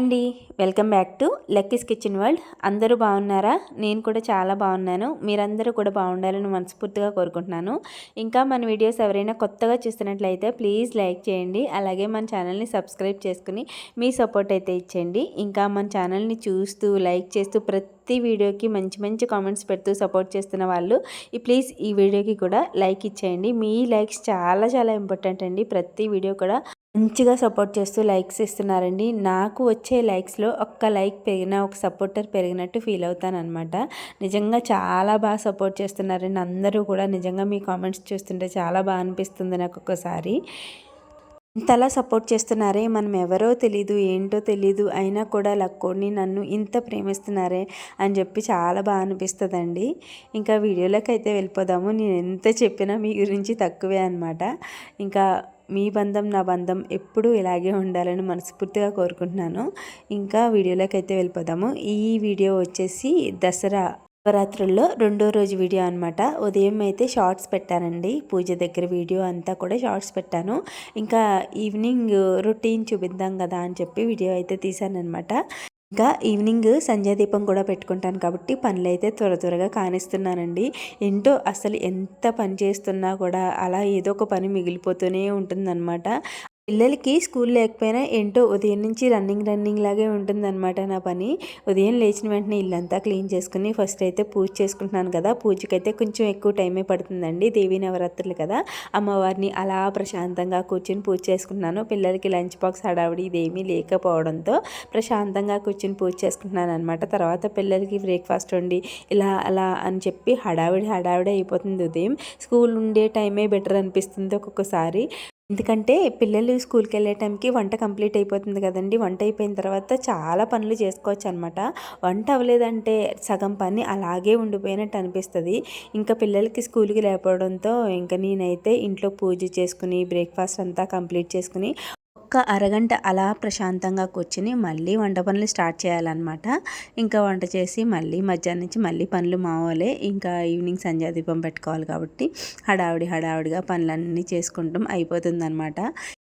అండి welcome back to Lucky's kitchen world. అందరూ బాగున్నారా? నేను కూడా చాలా బాగున్నాను. మీరందరూ కూడా బాగుండాలని మనస్ఫూర్తిగా కోరుకుంటున్నాను. ఇంకా మన వీడియోస్ ఎవరైనా కొత్తగా చూస్తున్నట్లయితే ప్లీజ్ లైక్ చేయండి. అలాగే మన ఛానల్ని సబ్స్క్రైబ్ చేసుకుని మీ సపోర్ట్ అయితే ఇచ్చేయండి. ఇంకా మన ఛానల్ని చూస్తూ లైక్ చేస్తూ ప్రతి వీడియోకి మంచి మంచి కామెంట్స్ పెడుతూ సపోర్ట్ చేస్తున్న వాళ్ళు ఈ ప్లీజ్ ఈ వీడియోకి కూడా లైక్ ఇచ్చేయండి. మీ లైక్స్ చాలా చాలా ఇంపార్టెంట్ అండి. ప్రతి వీడియో కూడా మంచిగా సపోర్ట్ చేస్తూ లైక్స్ ఇస్తున్నారండి. నాకు వచ్చే లైక్స్లో ఒక్క లైక్ పెరిగినా ఒక సపోర్టర్ పెరిగినట్టు ఫీల్ అవుతానమాట నిజంగా చాలా బాగా సపోర్ట్ చేస్తున్నారండి. అందరూ కూడా నిజంగా మీ కామెంట్స్ చూస్తుంటే చాలా బాగా అనిపిస్తుంది నాకు ఒక్కసారి. ఇంతలా సపోర్ట్ చేస్తున్నారే మనం ఎవరో తెలీదు ఏంటో తెలీదు అయినా కూడా లక్కోడిని నన్ను ఇంత ప్రేమిస్తున్నారే అని చెప్పి చాలా బాగా అనిపిస్తుందండి. ఇంకా వీడియోలోకి అయితే వెళ్ళిపోదాము. నేను ఎంత చెప్పినా మీ గురించి తక్కువే అనమాట ఇంకా మీ బంధం నా బంధం ఎప్పుడూ ఇలాగే ఉండాలని మనస్ఫూర్తిగా కోరుకుంటున్నాను. ఇంకా వీడియోలోకి అయితే వెళ్ళిపోదాము. ఈ వీడియో వచ్చేసి దసరా నవరాత్రుల్లో రెండో రోజు వీడియో అనమాట ఉదయం అయితే షార్ట్స్ పెట్టానండి. పూజ దగ్గర వీడియో అంతా కూడా షార్ట్స్ పెట్టాను. ఇంకా ఈవినింగ్ రొటీన్ చూపిద్దాం కదా అని చెప్పి వీడియో అయితే తీశాను అనమాట ఇంకా ఈవినింగ్ సంధ్యాదీపం కూడా పెట్టుకుంటాను కాబట్టి పనులు అయితే త్వర త్వరగా కానిస్తున్నానండి. ఏంటో అసలు ఎంత పని చేస్తున్నా కూడా అలా ఏదో ఒక పని మిగిలిపోతూనే ఉంటుందన్నమాట. పిల్లలకి స్కూల్ లేకపోయినా ఏంటో ఉదయం నుంచి రన్నింగ్ రన్నింగ్ లాగే ఉంటుందన్నమాట నా పని. ఉదయం లేచిన వెంటనే ఇల్లంతా క్లీన్ చేసుకుని ఫస్ట్ అయితే పూజ చేసుకుంటున్నాను కదా. పూజకైతే కొంచెం ఎక్కువ టైమే పడుతుందండి. దేవీ నవరాత్రులు కదా. అమ్మవారిని అలా ప్రశాంతంగా కూర్చొని పూజ చేసుకుంటున్నాను. పిల్లలకి లంచ్ బాక్స్ హడావిడి ఇదేమీ లేకపోవడంతో ప్రశాంతంగా కూర్చొని పూజ చేసుకుంటున్నాను అనమాట తర్వాత పిల్లలకి బ్రేక్ఫాస్ట్ వండి ఇలా అలా అని చెప్పి హడావిడి హడావిడి అయిపోతుంది ఉదయం. స్కూల్ ఉండే టైమే బెటర్ అనిపిస్తుంది ఒక్కొక్కసారి. ఎందుకంటే పిల్లలు స్కూల్కి వెళ్ళే టైంకి వంట కంప్లీట్ అయిపోతుంది కదండి. వంట అయిపోయిన తర్వాత చాలా పనులు చేసుకోవచ్చు అనమాట వంట అవ్వలేదంటే సగం పని అలాగే ఉండిపోయినట్టు అనిపిస్తుంది. ఇంకా పిల్లలకి స్కూల్కి లేకపోవడంతో ఇంకా నేనైతే ఇంట్లో పూజ చేసుకుని బ్రేక్ఫాస్ట్ అంతా కంప్లీట్ చేసుకుని ఒక్క అరగంట అలా ప్రశాంతంగా కూర్చుని మళ్ళీ వంట పనులు స్టార్ట్ చేయాలన్నమాట. ఇంకా వంట చేసి మళ్ళీ మధ్యాహ్నం నుంచి మళ్ళీ పనులు మావాలే ఇంకా ఈవినింగ్ సంధ్యాదీపం పెట్టుకోవాలి కాబట్టి హడావిడి హడావిడిగా పనులన్నీ చేసుకుంటాం. అయిపోతుంది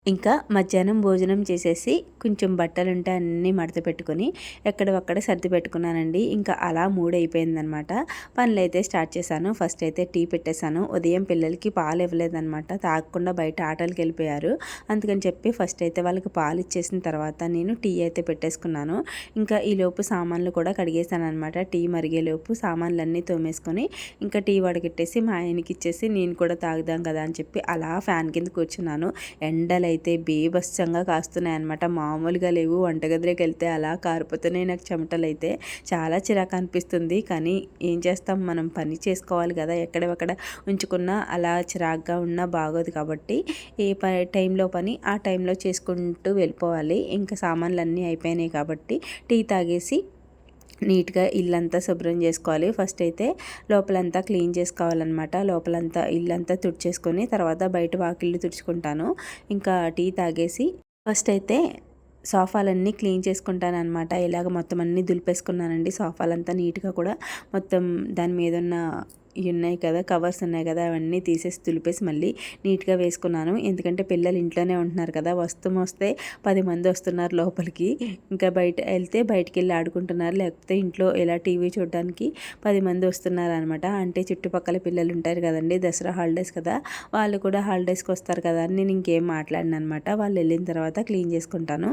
ఇంకా మధ్యాహ్నం భోజనం చేసేసి కొంచెం బట్టలు ఉంటే అన్నీ మడత పెట్టుకొని ఎక్కడొక్కడ సర్ది పెట్టుకున్నానండి. ఇంకా అలా మూడ్ అయిపోయిందనమాట పనులు అయితే స్టార్ట్ చేశాను. ఫస్ట్ అయితే టీ పెట్టేశాను. ఉదయం పిల్లలకి పాలు ఇవ్వలేదనమాట. తాగకుండా బయట ఆటలకి వెళ్ళిపోయారు. అందుకని చెప్పి ఫస్ట్ అయితే వాళ్ళకి పాలు ఇచ్చేసిన తర్వాత నేను టీ అయితే పెట్టేసుకున్నాను. ఇంకా ఈ లోపు సామాన్లు కూడా కడిగేశాను అనమాట టీ మరిగేలోపు సామాన్లు అన్నీ తోమేసుకొని ఇంకా టీ వడగట్టేసి మా ఆయనకి ఇచ్చేసి నేను కూడా తాగుదాం కదా అని చెప్పి అలా ఫ్యాన్ కింద కూర్చున్నాను. ఎండలు అయితే బీభత్సంగా కాస్తున్నాయి అనమాట మామూలుగా లేవు. వంటగదిలోకి వెళ్తే అలా కారిపోతున్నాయి నాకు చెమటలు అయితే చాలా చిరాకు అనిపిస్తుంది. కానీ ఏం చేస్తాం? మనం పని చేసుకోవాలి కదా. ఎక్కడెక్కడ ఉంచుకున్నా అలా చిరాగ్గా ఉన్నా బాగోదు కాబట్టి ఏ ప టైంలో పని ఆ టైంలో చేసుకుంటూ వెళ్ళిపోవాలి. ఇంకా సామాన్లు అన్నీ అయిపోయినాయి కాబట్టి టీ తాగేసి నీట్గా ఇల్లంతా శుభ్రం చేసుకోవాలి. ఫస్ట్ అయితే లోపలంతా క్లీన్ చేసుకోవాలన్నమాట. లోపలంతా ఇల్లంతా తుడిచేసుకొని తర్వాత బయట వాకిళ్ళు తుడుచుకుంటాను. ఇంకా టీ తాగేసి ఫస్ట్ అయితే సోఫాలన్నీ క్లీన్ చేసుకుంటాను అనమాట ఇలాగ మొత్తం అన్నీ దులిపేసుకున్నానండి. సోఫాలంతా నీట్గా కూడా మొత్తం దాని మీద ఉన్న ఉన్నాయి కదా కవర్స్ ఉన్నాయి కదా అవన్నీ తీసేసి తులిపేసి మళ్ళీ నీట్గా వేసుకున్నాను. ఎందుకంటే పిల్లలు ఇంట్లోనే ఉంటున్నారు కదా వస్తూ వస్తే పది మంది వస్తున్నారు లోపలికి. ఇంకా బయట వెళ్తే బయటికి వెళ్ళి ఆడుకుంటున్నారు. లేకపోతే ఇంట్లో ఎలా టీవీ చూడడానికి పది మంది వస్తున్నారు అనమాట అంటే చుట్టుపక్కల పిల్లలు ఉంటారు కదండి దసరా హాలిడేస్ కదా వాళ్ళు కూడా హాలిడేస్కి వస్తారు కదా అని నేను ఇంకేం మాట్లాడిన అనమాట వాళ్ళు వెళ్ళిన తర్వాత క్లీన్ చేసుకుంటాను.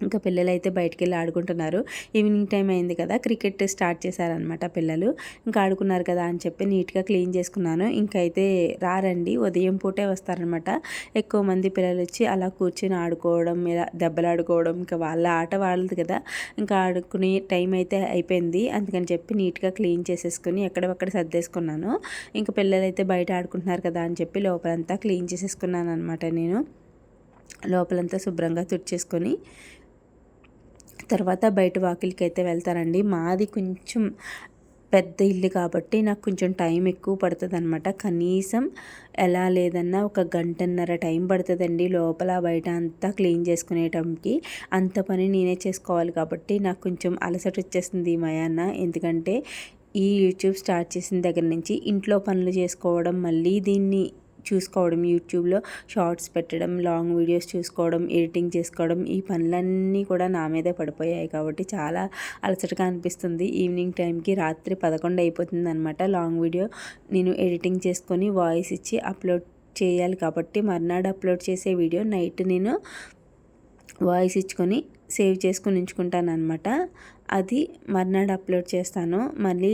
ఇంకా పిల్లలు అయితే బయటికి వెళ్ళి ఆడుకుంటున్నారు. ఈవినింగ్ టైం అయింది కదా క్రికెట్ స్టార్ట్ చేశారనమాట పిల్లలు. ఇంకా ఆడుకున్నారు కదా అని చెప్పి నీట్గా క్లీన్ చేసుకున్నాను. ఇంకైతే రారండి ఉదయం పూటే వస్తారనమాట ఎక్కువ మంది పిల్లలు వచ్చి అలా కూర్చొని ఆడుకోవడం ఇలా దెబ్బలు ఆడుకోవడం ఇంకా వాళ్ళ ఆట వాళ్ళది కదా. ఇంకా ఆడుకునే టైం అయితే అయిపోయింది. అందుకని చెప్పి నీట్గా క్లీన్ చేసేసుకుని ఎక్కడెక్కడ సర్దేసుకున్నాను. ఇంకా పిల్లలు అయితే బయట ఆడుకుంటున్నారు కదా అని చెప్పి లోపలంతా క్లీన్ చేసేసుకున్నాను అనమాట నేను. లోపలంతా శుభ్రంగా తుడిచేసుకొని తర్వాత బయట వాకిలికి అయితే వెళ్తానండి. మాది కొంచెం పెద్ద ఇల్లు కాబట్టి నాకు కొంచెం టైం ఎక్కువ పడుతుంది అనమాట కనీసం ఎలా లేదన్నా ఒక గంటన్నర టైం పడుతుందండి లోపల బయట అంతా క్లీన్ చేసుకునేటంకి. అంత పని నేనే చేసుకోవాలి కాబట్టి నాకు కొంచెం అలసట వచ్చేస్తుంది మయాన్న ఎందుకంటే ఈ యూట్యూబ్ స్టార్ట్ చేసిన దగ్గర నుంచి ఇంట్లో పనులు చేసుకోవడం మళ్ళీ దీన్ని చూసుకోవడం యూట్యూబ్లో షార్ట్స్ పెట్టడం లాంగ్ వీడియోస్ చూసుకోవడం ఎడిటింగ్ చేసుకోవడం ఈ పనులన్నీ కూడా నా మీదే పడిపోయాయి కాబట్టి చాలా అలసటగా అనిపిస్తుంది. ఈవినింగ్ టైంకి రాత్రి పదకొండు అయిపోతుంది అనమాట లాంగ్ వీడియో. నేను ఎడిటింగ్ చేసుకొని వాయిస్ ఇచ్చి అప్లోడ్ చేయాలి కాబట్టి మర్నాడు అప్లోడ్ చేసే వీడియో నైట్ నేను వాయిస్ ఇచ్చుకొని సేవ్ చేసుకుని ఉంచుకుంటాను అనమాట అది మర్నాడు అప్లోడ్ చేస్తాను. మళ్ళీ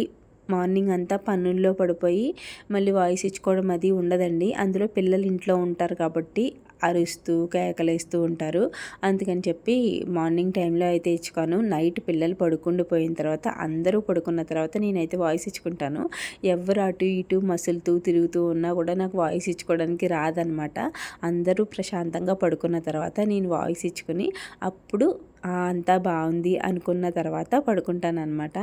మార్నింగ్ అంతా పనుల్లో పడిపోయి మళ్ళీ వాయిస్ ఇచ్చుకోవడం అది ఉండదండి. అందులో పిల్లలు ఇంట్లో ఉంటారు కాబట్టి అరుస్తూ కేకలేస్తూ ఉంటారు. అందుకని చెప్పి మార్నింగ్ టైంలో అయితే ఇచ్చుకోను. నైట్ పిల్లలు పడుకుండిపోయిన తర్వాత అందరూ పడుకున్న తర్వాత నేనైతే వాయిస్ ఇచ్చుకుంటాను. ఎవరు అటు ఇటు మసులుతూ తిరుగుతూ ఉన్నా కూడా నాకు వాయిస్ ఇచ్చుకోవడానికి రాదనమాట. అందరూ ప్రశాంతంగా పడుకున్న తర్వాత నేను వాయిస్ ఇచ్చుకుని అప్పుడు అంతా బాగుంది అనుకున్న తర్వాత పడుకుంటాను అనమాట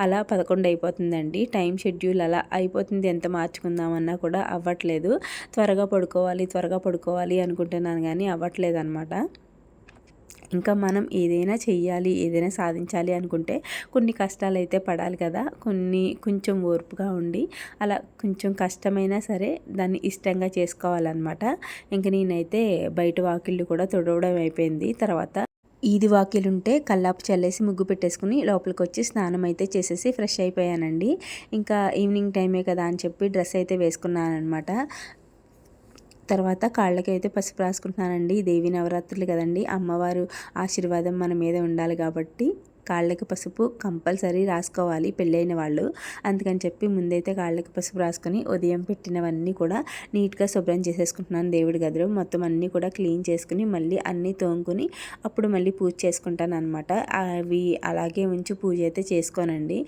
అలా పదకొండు అయిపోతుందండి. టైం షెడ్యూల్ అలా అయిపోతుంది. ఎంత మార్చుకుందామన్నా కూడా అవ్వట్లేదు. త్వరగా పడుకోవాలి త్వరగా పడుకోవాలి అనుకుంటున్నాను కానీ అవ్వట్లేదు అనమాట ఇంకా మనం ఏదైనా చెయ్యాలి ఏదైనా సాధించాలి అనుకుంటే కొన్ని కష్టాలు అయితే పడాలి కదా. కొన్ని కొంచెం ఓర్పుగా ఉండి అలా కొంచెం కష్టమైనా సరే దాన్ని ఇష్టంగా చేసుకోవాలన్నమాట. ఇంక నేనైతే బయట వాకిళ్ళు కూడా తుడవడం అయిపోయింది. తర్వాత ఈది వాకిలుంటే కల్లాపు చల్లేసి ముగ్గు పెట్టేసుకుని లోపలికి వచ్చి స్నానం అయితే చేసేసి ఫ్రెష్ అయిపోయానండి. ఇంకా ఈవినింగ్ టైమే కదా అని చెప్పి డ్రెస్ అయితే వేసుకున్నాను అనమాట తర్వాత కాళ్ళకి అయితే పసుపు రాసుకుంటున్నానండి. దేవి నవరాత్రులు కదండి. అమ్మవారు ఆశీర్వాదం మన మీద ఉండాలి కాబట్టి. కాళ్ళకి పసుపు కంపల్సరీ రాసుకోవాలి పెళ్ళైన వాళ్ళు. అందుకని చెప్పి ముందైతే కాళ్ళకి పసుపు రాసుకొని ఉదయం పెట్టినవన్నీ కూడా నీట్గా శుభ్రం చేసేసుకుంటున్నాను దేవుడి గదిలో. మొత్తం అన్నీ కూడా క్లీన్ చేసుకుని మళ్ళీ అన్నీ తోముకుని అప్పుడు మళ్ళీ పూజ చేసుకుంటాను అనమాట అవి అలాగే ఉంచి పూజ అయితే చేసుకోనండి.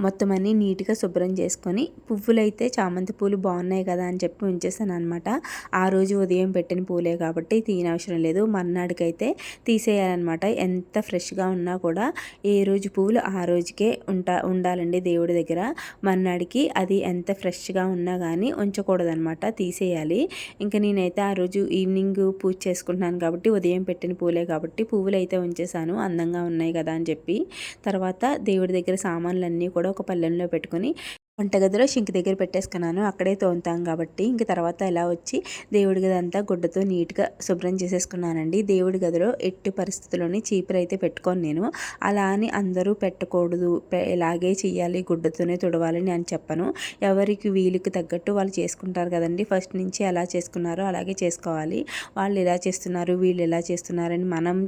మొత్తం అన్నీ నీట్గా శుభ్రం చేసుకొని పువ్వులు అయితే చామంతి పూలు బాగున్నాయి కదా అని చెప్పి ఉంచేసాను అనమాట ఆ రోజు ఉదయం పెట్టిన పూలే కాబట్టి తీయనవసరం లేదు. మర్నాడికైతే తీసేయాలన్నమాట. ఎంత ఫ్రెష్గా ఉన్నా కూడా ఏ రోజు పువ్వులు ఆ రోజుకే ఉంటా ఉండాలండి దేవుడి దగ్గర. మర్నాడికి అది ఎంత ఫ్రెష్గా ఉన్నా కానీ ఉంచకూడదనమాట తీసేయాలి. ఇంకా నేనైతే ఆ రోజు ఈవినింగ్ పూజ చేసుకుంటున్నాను కాబట్టి ఉదయం పెట్టిన పూలే కాబట్టి పువ్వులు అయితే ఉంచేసాను. అందంగా ఉన్నాయి కదా అని చెప్పి. తర్వాత దేవుడి దగ్గర సామాన్లన్నీ కూడా ఒక పల్లెంలో పెట్టుకుని వంటగదిలో షింక్ దగ్గర పెట్టేసుకున్నాను. అక్కడే తోముతాం కాబట్టి ఇంక తర్వాత ఎలా వచ్చి దేవుడి గది అంతా గుడ్డతో నీట్గా శుభ్రం చేసేసుకున్నానండి. దేవుడి గదిలో ఎట్టి పరిస్థితుల్లోని చీపురు అయితే పెట్టుకొని నేను. అలా అని అందరూ పెట్టకూడదు. ఇలాగే చెయ్యాలి గుడ్డతోనే తుడవాలని అని చెప్పను. ఎవరికి వీలుకి తగ్గట్టు వాళ్ళు చేసుకుంటారు కదండి. ఫస్ట్ నుంచి ఎలా చేసుకున్నారో అలాగే చేసుకోవాలి. వాళ్ళు ఎలా చేస్తున్నారు వీళ్ళు ఎలా చేస్తున్నారని మనం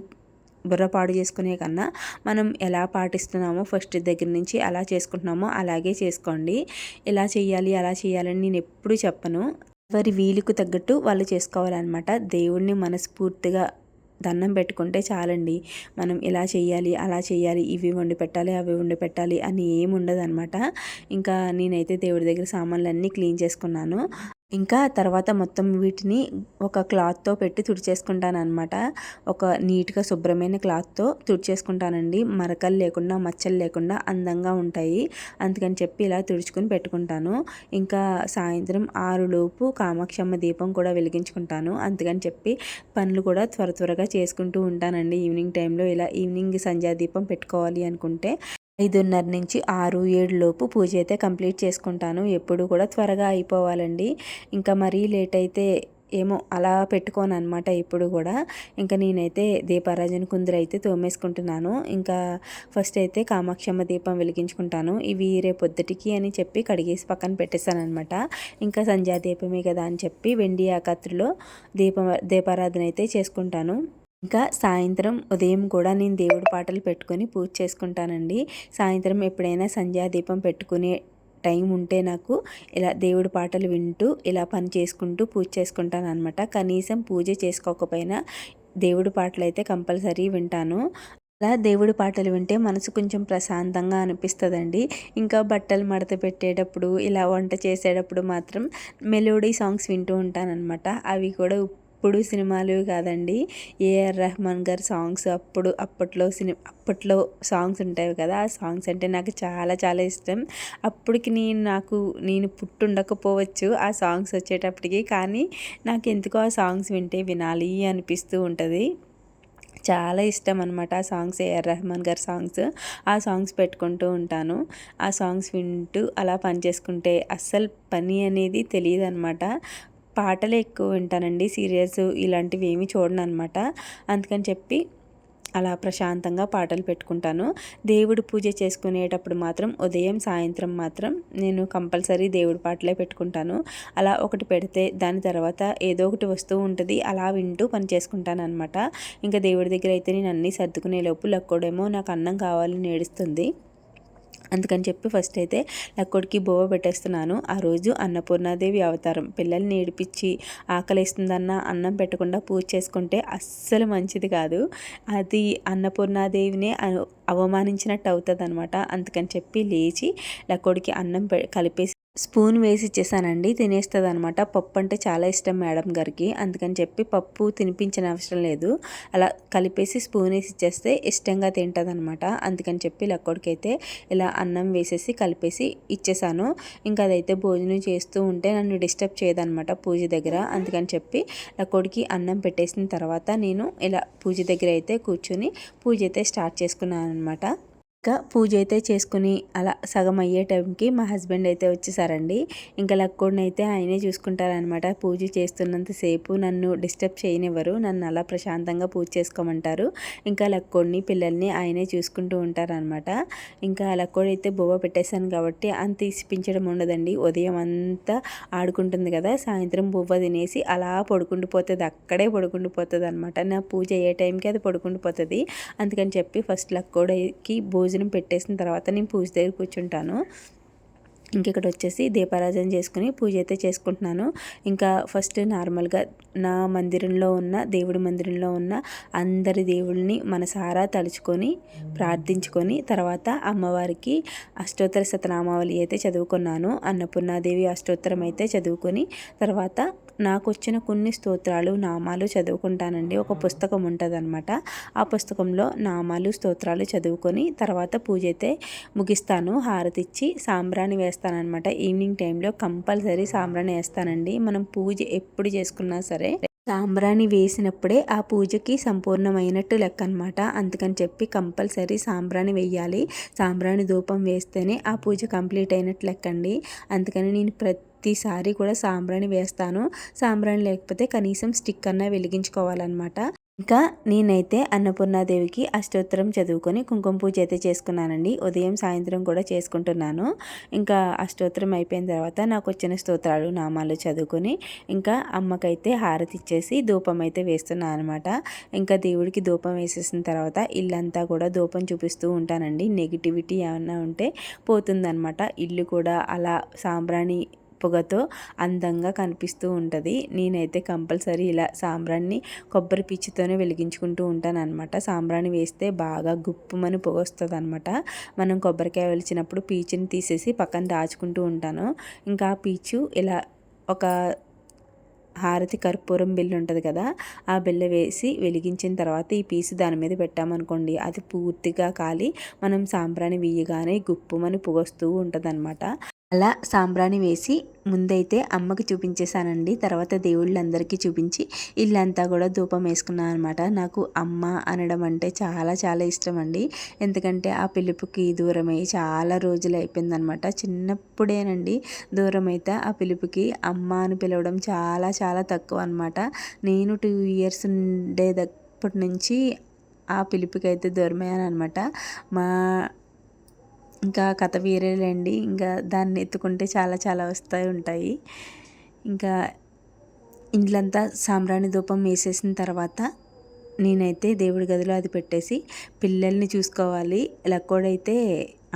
బుర్ర పాడు చేసుకునే కన్నా మనం ఎలా పాటిస్తున్నామో ఫస్ట్ దగ్గర నుంచి అలా చేసుకుంటున్నామో అలాగే చేసుకోండి. ఎలా చేయాలి అలా చేయాలని నేను ఎప్పుడు చెప్పను. వారి వీలుకు తగ్గట్టు వాళ్ళు చేసుకోవాలన్నమాట. దేవుణ్ణి మనస్ఫూర్తిగా దండం పెట్టుకుంటే చాలండి. మనం ఇలా చేయాలి అలా చేయాలి ఇవి వండి పెట్టాలి అవి వండి పెట్టాలి అని ఏమి ఉండదు అనమాట ఇంకా నేనైతే దేవుడి దగ్గర సామాన్లన్నీ క్లీన్ చేసుకున్నాను. ఇంకా తర్వాత మొత్తం వీటిని ఒక క్లాత్తో పెట్టి తుడిచేసుకుంటాను అనమాట ఒక నీట్గా శుభ్రమైన క్లాత్తో తుడిచేసుకుంటానండి. మరకలు లేకుండా మచ్చలు లేకుండా అందంగా ఉంటాయి. అందుకని చెప్పి ఇలా తుడుచుకుని పెట్టుకుంటాను. ఇంకా సాయంత్రం ఆరులోపు కామాక్షమ్మ దీపం కూడా వెలిగించుకుంటాను. అందుకని చెప్పి పనులు కూడా త్వర త్వరగా చేసుకుంటూ ఉంటానండి. ఈవినింగ్ టైంలో ఇలా ఈవినింగ్ సంధ్యా దీపం పెట్టుకోవాలి అనుకుంటే ఐదున్నర నుంచి ఆరు ఏడు లోపు పూజ అయితే కంప్లీట్ చేసుకుంటాను. ఎప్పుడు కూడా త్వరగా అయిపోవాలండి. ఇంకా మరీ లేట్ అయితే ఏమో అలా పెట్టుకోను అనమాట ఇప్పుడు కూడా. ఇంకా నేనైతే దీపారాజన కుందరు అయితే తోమేసుకుంటున్నాను. ఇంకా ఫస్ట్ అయితే కామాక్షమ్మ దీపం వెలిగించుకుంటాను. ఇవి రేపొద్దుటికి అని చెప్పి కడిగేసి పక్కన పెట్టేస్తాను అనమాట ఇంకా సంధ్యా దీపమే కదా అని చెప్పి వెండి ఆకత్రిలో దీప దీపారాధన అయితే చేసుకుంటాను. ఇంకా సాయంత్రం ఉదయం కూడా నేను దేవుడి పాటలు పెట్టుకొని పూజ చేసుకుంటానండి. సాయంత్రం ఎప్పుడైనా సంధ్యాదీపం పెట్టుకునే టైం ఉంటే నాకు ఇలా దేవుడి పాటలు వింటూ ఇలా పని చేసుకుంటూ పూజ చేసుకుంటాను అనమాట కనీసం పూజ చేసుకోకపోయినా దేవుడి పాటలు అయితే కంపల్సరీ వింటాను. అలా దేవుడి పాటలు వింటే మనసు కొంచెం ప్రశాంతంగా అనిపిస్తుందండి. ఇంకా బట్టలు మడత పెట్టేటప్పుడు ఇలా వంట చేసేటప్పుడు మాత్రం మెలోడీ సాంగ్స్ వింటూ ఉంటానన్నమాట. అవి కూడా అప్పుడు సినిమాలు కాదండి. ఏఆర్ రెహమాన్ గారి సాంగ్స్ అప్పుడు అప్పట్లో సినిమా అప్పట్లో సాంగ్స్ ఉంటాయి కదా ఆ సాంగ్స్ అంటే నాకు చాలా చాలా ఇష్టం. అప్పటికి నేను నాకు నేను పుట్టుండకపోవచ్చు ఆ సాంగ్స్ వచ్చేటప్పటికి కానీ నాకు ఎందుకో ఆ సాంగ్స్ వింటే వినాలి అనిపిస్తూ ఉంటుంది. చాలా ఇష్టం అనమాట ఆ సాంగ్స్ ఏఆర్ రెహమాన్ గారి సాంగ్స్. ఆ సాంగ్స్ పెట్టుకుంటూ ఉంటాను. ఆ సాంగ్స్ వింటూ అలా పని చేసుకుంటే అస్సలు పని అనేది తెలియదు అనమాట పాటలే ఎక్కువ వింటానండి. సీరియల్స్ ఇలాంటివి ఏమీ చూడను అనమాట అందుకని చెప్పి అలా ప్రశాంతంగా పాటలు పెట్టుకుంటాను. దేవుడు పూజ చేసుకునేటప్పుడు మాత్రం ఉదయం సాయంత్రం మాత్రం నేను కంపల్సరీ దేవుడి పాటలే పెట్టుకుంటాను. అలా ఒకటి పెడితే దాని తర్వాత ఏదో ఒకటి వస్తూ ఉంటుంది. అలా వింటూ పని చేసుకుంటాను అనమాట ఇంకా దేవుడి దగ్గర అయితే నేను అన్నీ సర్దుకునే లోపు లక్కోడేమో నాకు అన్నం కావాలని ఏడుస్తుంది. అందుకని చెప్పి ఫస్ట్ అయితే లక్కుడికి బోవ పెట్టేస్తున్నాను. ఆ రోజు అన్నపూర్ణాదేవి అవతారం. పిల్లల్ని ఏడిపించి ఆకలిస్తుందన్న అన్నం పెట్టకుండా పూజ చేసుకుంటే అస్సలు మంచిది కాదు. అది అన్నపూర్ణాదేవినే అవమానించినట్టు అవుతుంది అనమాట అందుకని చెప్పి లేచి లక్కోడికి అన్నం కలిపేసి స్పూన్ వేసి ఇచ్చేసానండి తినేస్తుంది అనమాట పప్పు అంటే చాలా ఇష్టం మేడం గారికి. అందుకని చెప్పి పప్పు తినిపించిన అవసరం లేదు. అలా కలిపేసి స్పూన్ వేసి ఇచ్చేస్తే ఇష్టంగా తింటుంది అందుకని చెప్పి లక్కడికైతే ఇలా అన్నం వేసేసి కలిపేసి ఇచ్చేసాను. ఇంకా అదైతే భోజనం చేస్తూ ఉంటే నన్ను డిస్టర్బ్ చేయదనమాట పూజ దగ్గర. అందుకని చెప్పి లక్కడికి అన్నం పెట్టేసిన తర్వాత నేను ఇలా పూజ దగ్గర అయితే కూర్చొని పూజ అయితే స్టార్ట్ చేసుకున్నాను అనమాట ఇంకా పూజ అయితే చేసుకుని అలా సగం అయ్యే టైంకి మా హస్బెండ్ అయితే వచ్చేసారండి. ఇంకా లక్కోడిని అయితే ఆయనే చూసుకుంటారనమాట పూజ చేస్తున్నంతసేపు నన్ను డిస్టర్బ్ చేయనివ్వరు. నన్ను అలా ప్రశాంతంగా పూజ చేసుకోమంటారు. ఇంకా లక్కోడిని పిల్లల్ని ఆయనే చూసుకుంటూ ఉంటారనమాట ఇంకా లక్కోడి అయితే బొవ్వ పెట్టేశాను కాబట్టి అంత ఇసిపించడం ఉండదండి. ఉదయం అంతా ఆడుకుంటుంది కదా సాయంత్రం బువ్వ తినేసి అలా పడుకుండిపోతుంది అక్కడే పడుకుండిపోతుంది అనమాట నా పూజ అయ్యే టైంకి అది పడుకుండిపోతుంది అందుకని చెప్పి ఫస్ట్ లక్కోడికి భోజనం భోజనం పెట్టేసిన తర్వాత నేను పూజ దగ్గర కూర్చుంటాను. ఇక్కడ వచ్చేసి దీపారాధన చేసుకుని పూజ అయితే చేసుకుంటున్నాను. ఇంకా ఫస్ట్ నార్మల్గా నా మందిరంలో ఉన్న దేవుడి మందిరంలో ఉన్న అందరి దేవుళ్ళని మనసారా తలుచుకొని ప్రార్థించుకొని తర్వాత అమ్మవారికి అష్టోత్తర శతనామావళి అయితే చదువుకున్నాను. అన్నపూర్ణాదేవి అష్టోత్తరం అయితే చదువుకొని తర్వాత నాకు వచ్చిన కొన్ని స్తోత్రాలు నామాలు చదువుకుంటానండి. ఒక పుస్తకం ఉంటుంది అనమాట ఆ పుస్తకంలో నామాలు స్తోత్రాలు చదువుకొని తర్వాత పూజ అయితే ముగిస్తాను. హారతిచ్చి సాంబ్రాణి వేస్తానమాట ఈవినింగ్ టైంలో కంపల్సరీ సాంబ్రాణి వేస్తానండి. మనం పూజ ఎప్పుడు చేసుకున్నా సరే సాంబ్రాణి వేసినప్పుడే ఆ పూజకి సంపూర్ణమైనట్టు లెక్క అనమాట అందుకని చెప్పి కంపల్సరీ సాంబ్రాణి వేయాలి. సాంబ్రాణి ధూపం వేస్తేనే ఆ పూజ కంప్లీట్ అయినట్టు లెక్కండి. అందుకని నేను ప్రతి ప్రతిసారి కూడా సాంబ్రాణి వేస్తాను. సాంబ్రాణి లేకపోతే కనీసం స్టిక్ అన్నా వెలిగించుకోవాలన్నమాట. ఇంకా నేనైతే అన్నపూర్ణాదేవికి అష్టోత్తరం చదువుకొని కుంకుమ పూజ అయితే చేసుకున్నానండి. ఉదయం సాయంత్రం కూడా చేసుకుంటున్నాను. ఇంకా అష్టోత్తరం అయిపోయిన తర్వాత నాకు వచ్చిన స్తోత్రాలు నామాలు చదువుకొని ఇంకా అమ్మకైతే హారతి ఇచ్చేసి ధూపం అయితే వేస్తున్నాను అనమాట ఇంకా దేవుడికి ధూపం వేసేసిన తర్వాత ఇల్లంతా కూడా ధూపం చూపిస్తూ ఉంటానండి. నెగిటివిటీ ఏమన్నా ఉంటే పోతుందనమాట ఇల్లు కూడా అలా సాంబ్రాణి పొగతో అందంగా కనిపిస్తూ ఉంటుంది. నేనైతే కంపల్సరీ ఇలా సాంబ్రాన్ని కొబ్బరి పిచ్చితోనే వెలిగించుకుంటూ ఉంటాను అనమాట సాంబ్రాణి వేస్తే బాగా గుప్పుమని పొగ వస్తుంది అనమాట మనం కొబ్బరికాయ వెలిచినప్పుడు పీచుని తీసేసి పక్కన దాచుకుంటూ ఉంటాను. ఇంకా ఆ పీచు ఇలా ఒక హారతి కర్పూరం బిల్లు ఉంటుంది కదా ఆ బిల్ల వేసి వెలిగించిన తర్వాత ఈ పీసు దాని మీద పెట్టామనుకోండి అది పూర్తిగా కాలి. మనం సాంబ్రాణి వేయగానే గుప్పుమని పొగొస్తూ ఉంటుంది అలా సాంబ్రాణి వేసి ముందైతే అమ్మకి చూపించేశానండి. తర్వాత దేవుళ్ళందరికీ చూపించి ఇల్లంతా కూడా ధూపం వేసుకున్నాను అనమాట. నాకు అమ్మ అనడం అంటే చాలా చాలా ఇష్టం అండి ఎందుకంటే ఆ పిలుపుకి దూరమై చాలా రోజులు అయిపోయిందనమాట. చిన్నప్పుడేనండి దూరం అయితే ఆ పిలుపుకి అమ్మ అని పిలవడం చాలా చాలా తక్కువ అనమాట. నేను టూ ఇయర్స్ ఉండేటప్పటి నుంచి ఆ పిలుపుకి అయితే దూరమయ్యాను అనమాట మా ఇంకా కథ వేరేలేండి. ఇంకా దాన్ని ఎత్తుకుంటే చాలా చాలా వస్తూ ఉంటాయి. ఇంకా ఇంట్లంతా సాంబ్రాణి ధూపం వేసేసిన తర్వాత నేనైతే దేవుడి గదిలో అది పెట్టేసి పిల్లల్ని చూసుకోవాలి. లక్కోడైతే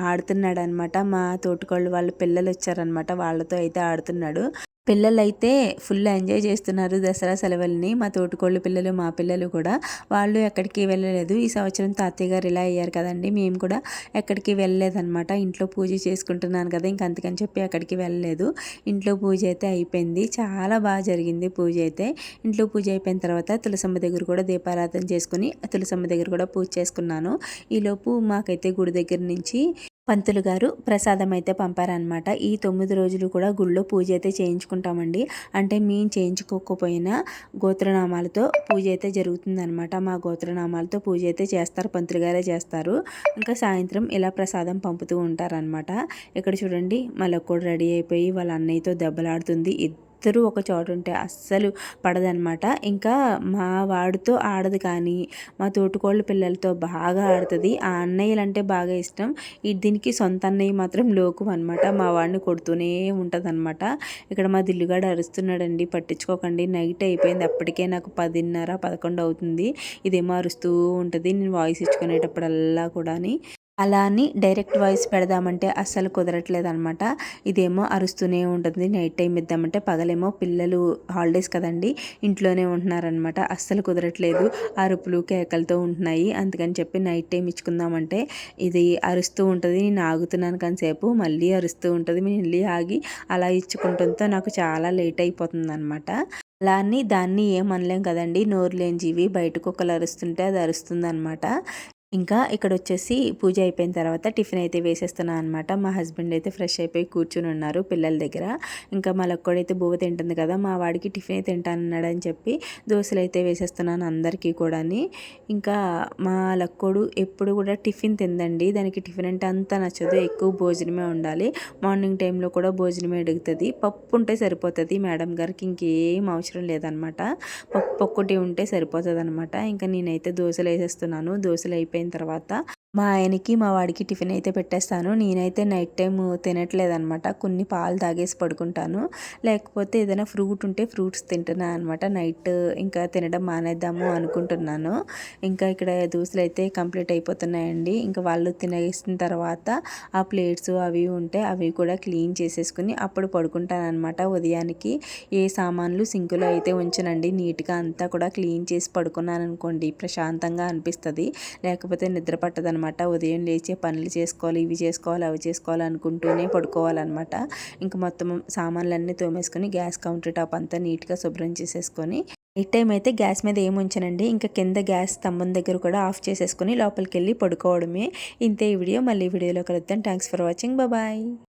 ఆడుతున్నాడు అనమాట మా తోటికోళ్ళు వాళ్ళ పిల్లలు వచ్చారనమాట వాళ్ళతో అయితే ఆడుతున్నాడు. పిల్లలైతే ఫుల్ ఎంజాయ్ చేస్తున్నారు దసరా సెలవుల్ని. మా తోటికోళ్ళు పిల్లలు మా పిల్లలు కూడా. వాళ్ళు ఎక్కడికి వెళ్ళలేదు. ఈ సంవత్సరం తాతయ్య గారు ఇలా అయ్యారు కదండి. మేము కూడా ఎక్కడికి వెళ్ళలేదన్నమాట. ఇంట్లో పూజ చేసుకుంటున్నాను కదా ఇంక అందుకని చెప్పి ఎక్కడికి వెళ్ళలేదు. ఇంట్లో పూజ అయితే అయిపోయింది. చాలా బాగా జరిగింది పూజ అయితే. ఇంట్లో పూజ అయిపోయిన తర్వాత తులసమ్మ దగ్గర కూడా దీపారాధన చేసుకుని తులసమ్మ దగ్గర కూడా పూజ చేసుకున్నాను. ఈలోపు మాకైతే గుడి దగ్గర నుంచి పంతులు గారు ప్రసాదం అయితే పంపారనమాట ఈ తొమ్మిది రోజులు కూడా గుళ్ళో పూజ అయితే చేయించుకుంటామండి. అంటే మేము చేయించుకోకపోయినా గోత్రనామాలతో పూజ అయితే జరుగుతుందనమాట మా గోత్రనామాలతో పూజ అయితే చేస్తారు పంతులు గారే చేస్తారు. ఇంకా సాయంత్రం ఇలా ప్రసాదం పంపుతూ ఉంటారనమాట ఇక్కడ చూడండి మళ్ళీ కూడా రెడీ అయిపోయి వాళ్ళ అన్నయ్యతో దెబ్బలాడుతుంది. ఇద్దరు ఒక చోట ఉంటే అస్సలు పడదనమాట. ఇంకా మా వాడితో ఆడదు కానీ మా తోటికోళ్ళ పిల్లలతో బాగా ఆడుతుంది. ఆ అన్నయ్యలు అంటే బాగా ఇష్టం. దీనికి సొంత అన్నయ్య మాత్రం లోకు అనమాట మా వాడిని కొడుతూనే ఉంటుంది అనమాట ఇక్కడ మా దిల్లుగాడు అరుస్తున్నాడండి పట్టించుకోకండి. నైట్ అయిపోయింది. అప్పటికే నాకు పదిన్నర పదకొండు అవుతుంది. ఇదేమో అరుస్తూ ఉంటుంది. నేను వాయిస్ ఇచ్చుకునేటప్పుడల్లా కూడాని. అలా అని డైరెక్ట్ వాయిస్ పెడదామంటే అస్సలు కుదరట్లేదు అనమాట ఇదేమో అరుస్తూనే ఉంటుంది నైట్ టైం ఇద్దామంటే పగలేమో పిల్లలు హాలిడేస్ కదండి ఇంట్లోనే ఉంటున్నారనమాట. అస్సలు కుదరట్లేదు అరుపులు కేకలతో ఉంటున్నాయి. అందుకని చెప్పి నైట్ టైం ఇచ్చుకుందామంటే ఇది అరుస్తూ ఉంటుంది నేను ఆగుతున్నాను కాసేపు మళ్ళీ అరుస్తూ ఉంటుంది మళ్ళీ వెళ్ళి ఆగి అలా ఇచ్చుకుంటుందో నాకు చాలా లేట్ అయిపోతుంది అనమాట అలా అని దాన్ని ఏమనలేం కదండి నోరు లేని జీవి బయట కుక్కలు అరుస్తుంటే అది అరుస్తుంది అనమాట ఇంకా ఇక్కడ వచ్చేసి పూజ అయిపోయిన తర్వాత టిఫిన్ అయితే వేసేస్తున్నాను అనమాట మా హస్బెండ్ అయితే ఫ్రెష్ అయిపోయి కూర్చుని ఉన్నారు పిల్లల దగ్గర. ఇంకా మా లక్కోడైతే బువ్వ తింటుంది కదా మా వాడికి టిఫిన్ అయితే తింటానన్నాడు అని చెప్పి దోశలు అయితే వేసేస్తున్నాను అందరికీ కూడా ఇంకా మా లక్కోడు ఎప్పుడు కూడా టిఫిన్ తిందండి. దానికి టిఫిన్ అంటే అంత నచ్చదు ఎక్కువ భోజనమే ఉండాలి. మార్నింగ్ టైంలో కూడా భోజనమే అడుగుతుంది. పప్పు ఉంటే సరిపోతుంది మేడం గారికి ఇంకేం అవసరం లేదనమాట పప్పు ఒక్కటి ఉంటే సరిపోతుంది అనమాట ఇంకా నేనైతే దోశలు వేసేస్తున్నాను. దోశలు అయిపోయి అయిపోయిన తర్వాత మా ఆయనకి మా వాడికి టిఫిన్ అయితే పెట్టేస్తాను. నేనైతే నైట్ టైం తినట్లేదనమాట. కొన్ని పాలు తాగేసి పడుకుంటాను. లేకపోతే ఏదైనా ఫ్రూట్ ఉంటే ఫ్రూట్స్ తింటున్నాను అనమాట. నైట్ ఇంకా తినడం మానేద్దాము అనుకుంటున్నాను. ఇంకా ఇక్కడ దోశలు అయితే కంప్లీట్ అయిపోతున్నాయండి. ఇంకా వాళ్ళు తినేసిన తర్వాత ఆ ప్లేట్స్ అవి ఉంటే అవి కూడా క్లీన్ చేసేసుకుని అప్పుడు పడుకుంటానమాట ఉదయానికి. ఏ సామాన్లు సింకులో అయితే ఉంచనండి. నీట్గా అంతా కూడా క్లీన్ చేసి పడుకున్నాను అనుకోండి ప్రశాంతంగా అనిపిస్తుంది. లేకపోతే నిద్ర పట్టదనమాట. అనమాట. ఉదయం లేచి పనులు చేసుకోవాలి ఇవి చేసుకోవాలి అవి చేసుకోవాలి అనుకుంటూనే పడుకోవాలన్నమాట. ఇంకా మొత్తం సామాన్లన్నీ తోమేసుకొని గ్యాస్ కౌంటర్ టాప్ అంతా నీట్గా శుభ్రం చేసేసుకొని నైట్ టైం అయితే గ్యాస్ మీద ఏమి ఉంచనండి. ఇంకా కింద గ్యాస్ స్తంభం దగ్గర కూడా ఆఫ్ చేసేసుకొని లోపలికి వెళ్ళి పడుకోవడమే. ఇంతే ఈ వీడియో. మళ్ళీ వీడియోలో కలుద్దాం. Thanks for watching. బాయ్.